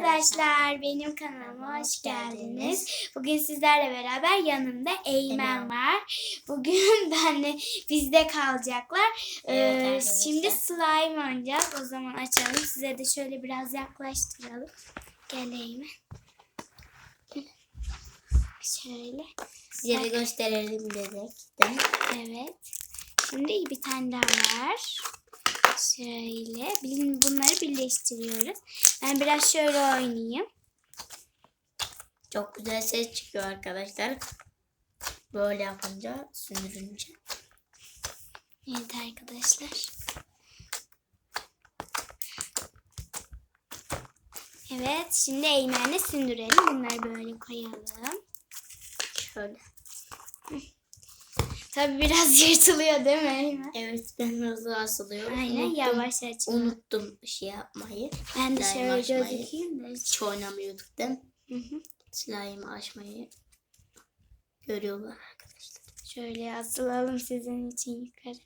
arkadaşlar, benim kanalıma hoş geldiniz. Bugün sizlerle beraber yanımda Eymen var. Bugün benle bizde kalacaklar. Ee, şimdi slime oynayacağız. O zaman açalım. Size de şöyle biraz yaklaştıralım. Gel Eymen. Şöyle. Size de gösterelim dedik. Değil mi? Evet. Şimdi bir tane daha var. Şöyle. Bunları birleştiriyoruz. Ben biraz şöyle oynayayım. Çok güzel ses çıkıyor arkadaşlar. Böyle yapınca, sündürünce. Evet arkadaşlar. Evet şimdi Eymen'le sündürelim. Bunları böyle koyalım. Şöyle. Tabi biraz yırtılıyor değil mi? Evet ben hızlı asılıyorum. Aynen Unuttum- yavaş aç. Unuttum şey yapmayı. Ben de şöyle gözükeyim de. Hiç oynamıyorduk değil mi? Hı hı. Açmayı görüyorlar arkadaşlar. Şöyle asılalım sizin için yukarı.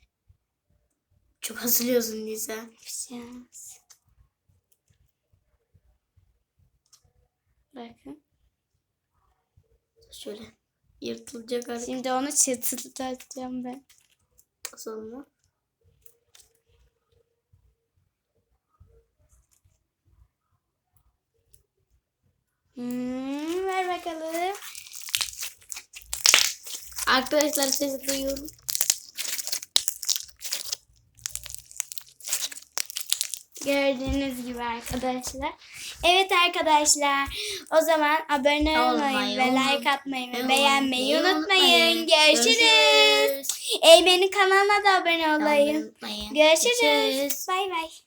Çok asılıyorsun Nisa. Bir şey olmaz. Bakın. Şöyle yırtılacak hareket Şimdi onu çıtırdatacağım ben. asılma. Hmm, ver bakalım. Arkadaşlar sesi duyuyorum. Gördüğünüz gibi arkadaşlar. Evet arkadaşlar. O zaman abone olmayı Olmayı, ve like atmayı ve beğenmeyi unutmayın. unutmayın. Görüşürüz. Eymen'in kanalına da abone olayım. Görüşürüz. Bay bay.